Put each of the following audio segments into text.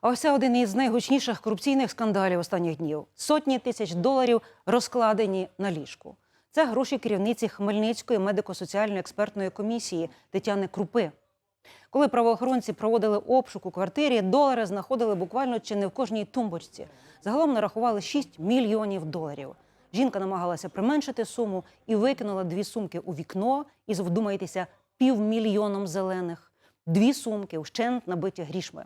А ось один із найгучніших корупційних скандалів останніх днів. Сотні тисяч доларів розкладені на ліжку. Це гроші керівниці Хмельницької медико-соціальної експертної комісії Тетяни Крупи. Коли правоохоронці проводили обшук у квартирі, долари знаходили буквально чи не в кожній тумбочці. Загалом нарахували 6 мільйонів доларів. Жінка намагалася применшити суму і викинула дві сумки у вікно із, вдумайтеся, півмільйоном зелених. Дві сумки вщент набиті грішми.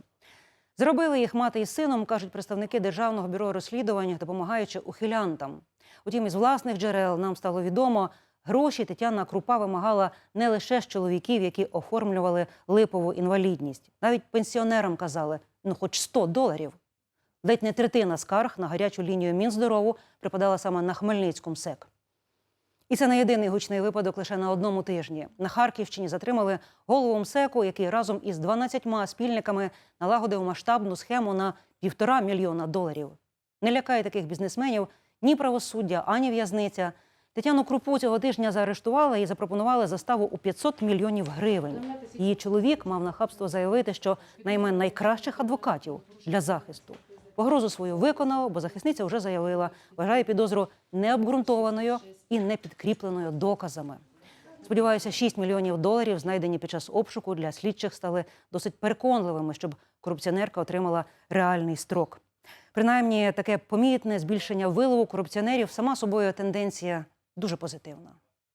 Зробили їх мати із сином, кажуть представники Державного бюро розслідувань, допомагаючи ухилянтам. Утім, із власних джерел нам стало відомо, гроші Тетяна Крупа вимагала не лише з чоловіків, які оформлювали липову інвалідність. Навіть пенсіонерам казали, ну хоч 100 доларів. Ледь не третина скарг на гарячу лінію Мінздорову припадала саме на Хмельницькому СЕК. І це не єдиний гучний випадок лише на одному тижні. На Харківщині затримали голову МСЕКу, який разом із 12 спільниками налагодив масштабну схему на півтора мільйона доларів. Не лякає таких бізнесменів ні правосуддя, ані в'язниця. Тетяну Крупу цього тижня заарештували і запропонували заставу у 500 мільйонів гривень. Її чоловік мав нахабство заявити, що найме найкращих адвокатів для захисту. Погрозу свою виконав, бо захисниця вже заявила, вважає підозру необґрунтованою і не підкріпленою доказами. Сподіваюся, 6 мільйонів доларів, знайдені під час обшуку для слідчих, стали досить переконливими, щоб корупціонерка отримала реальний строк. Принаймні, таке помітне збільшення вилову корупціонерів сама собою тенденція дуже позитивна.